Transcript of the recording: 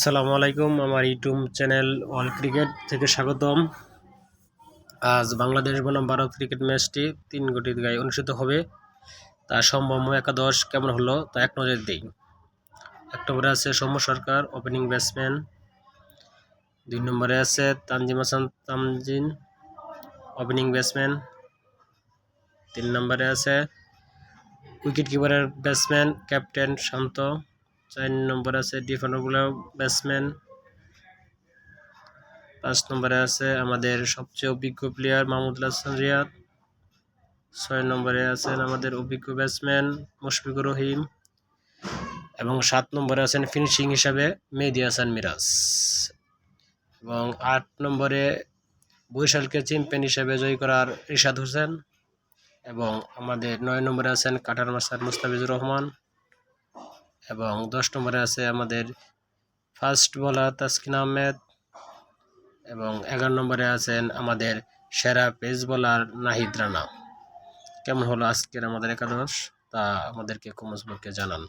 সালামু আলাইকুম, আমার ইউটিউব চ্যানেল অল ক্রিকেট থেকে স্বাগতম। আজ বাংলাদেশ বনাম ভারত ক্রিকেট ম্যাচটি তিন কোটি গায়ে অনুষ্ঠিত হবে। তা সম্ভাব্য একাদশ কেমন হলো তা এক নজর দিই এক নম্বরে আছে সৌম্য সরকার ওপেনিং ব্যাটসম্যান দুই নম্বরে আছে তানজিম হাসান তামজিন ওপেনিং ব্যাটসম্যান তিন নম্বরে আছে উইকেট কিপারের ব্যাটসম্যান ক্যাপ্টেন শান্ত। চার নম্বরে আছে ডিফেন্ডারগুলো ব্যাটসম্যান। পাঁচ নম্বরে আছে আমাদের সবচেয়ে অভিজ্ঞ প্লেয়ার মাহমুদুল হাসান রিয়াদ। ছয় নম্বরে আছেন আমাদের অভিজ্ঞ ব্যাটসম্যান মুশফিকুর রহিম। এবং সাত নম্বরে আছেন ফিনিশিং হিসাবে মেহেদি হাসান মিরাজ। এবং আট নম্বরে বৈশালকে চ্যাম্পিয়ন হিসেবে জয় করার রিশাদ হোসেন। এবং আমাদের নয় নম্বরে আছেন কাটার মাস্টার মুস্তাফিজুর রহমান। এবং দশ নম্বরে আছে আমাদের ফার্স্ট বলার তাসকিন আহমেদ এবং এগারো নম্বরে আছেন আমাদের সেরা পেস বলার নাহিদ রানা। কেমন হলো আজকের আমাদের একাদশ? তা আমাদেরকে কমেন্টস বক্সে জানান।